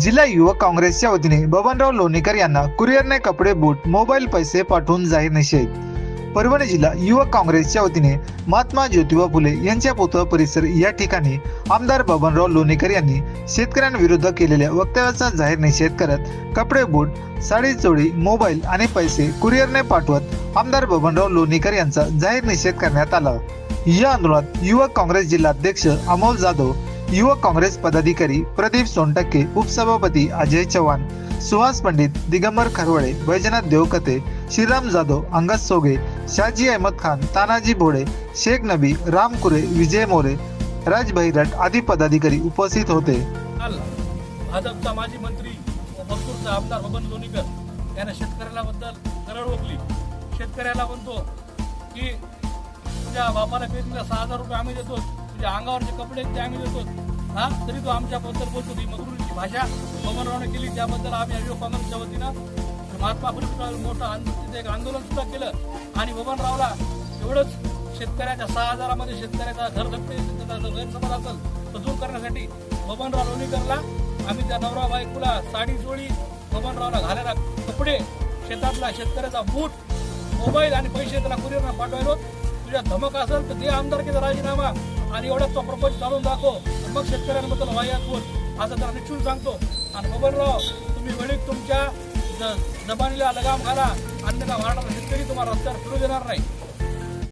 जिल्हा युवक काँग्रेसच्या वतीने बबनराव लोणीकर यांना कुरिअरने कपडे बूट मोबाईल पैसे पाठवून जाहीर निषेध. परभणी जिल्हा युवक काँग्रेसच्या वतीने महात्मा ज्योतिबा फुले यांच्या पुतळा परिसर या ठिकाणी आमदार बबनराव लोणीकर यांनी शेतकऱ्यांविरुद्ध केलेल्या वक्तव्याचा जाहीर निषेध करत कपडे बूट साडी चोळी मोबाईल आणि पैसे कुरिअरने पाठवत आमदार बबनराव लोणीकर यांचा जाहीर निषेध करण्यात आला. या आंदोलनात युवक काँग्रेस जिल्हाध्यक्ष अमोल जाधव युवक काँग्रेस पदाधिकारी प्रदीप सोनटक्के उपसभापती अजय चव्हाण सुहास पंडित दिगंबर खरवळे वैजनाथ देवकते श्रीराम जाधव अंगद सोगे शाजी अहमद खान तानाजी भोडे शेख नबी राम कुरे विजय मोरे राज भैरट आदी पदाधिकारी उपस्थित होते. भाजपचा माजी मंत्री आमदार बबन लोणीकर यांना शेतकऱ्याला बद्दल ओकली. शेतकऱ्याला म्हणतो तुझ्या बापाला पेरणीला सहा हजार रुपये आम्ही देतो तुझ्या अंगावरचे कपडे आहेत ते आम्ही देतो. हा? तरी तो आमच्याबद्दल बोलतो ती मगरूची भाषा. बबनरावने केली त्याबद्दल आम्ही युवक काँग्रेसच्या वतीनं. महात्मा फुले मोठं आंदोलन एक आंदोलन सुद्धा केलं. आणि बबनरावला एवढंच शेतकऱ्याच्या सहा हजारामध्ये शेतकऱ्याचा घर धक्के त्याचा गैरसमज असेल तर दूर करण्यासाठी बबनराव लोणीकरला. आम्ही त्या नवरा बायकोला साडी चोळी बबनरावला घालायला कपडे शेतातला शेतकऱ्याचा बूट मोबाईल आणि पैसे त्याला कुरिअरनं पाठवायलो. तुझ्या धमक असेल तर दे आमदारकीचा राजीनामा आणि एवढाच तो प्रपंच चालून दाखव. मग शेतकऱ्यांबद्दल वायात बोल असं त्याला निश्चित सांगतो. आणि बबनराव तुम्ही वेळीच तुमच्या ज- जबानीला लगाम घाला. अन्यथा वाढणार शेतकरी तुम्हाला रस्त्यावर फिरू देणार नाही.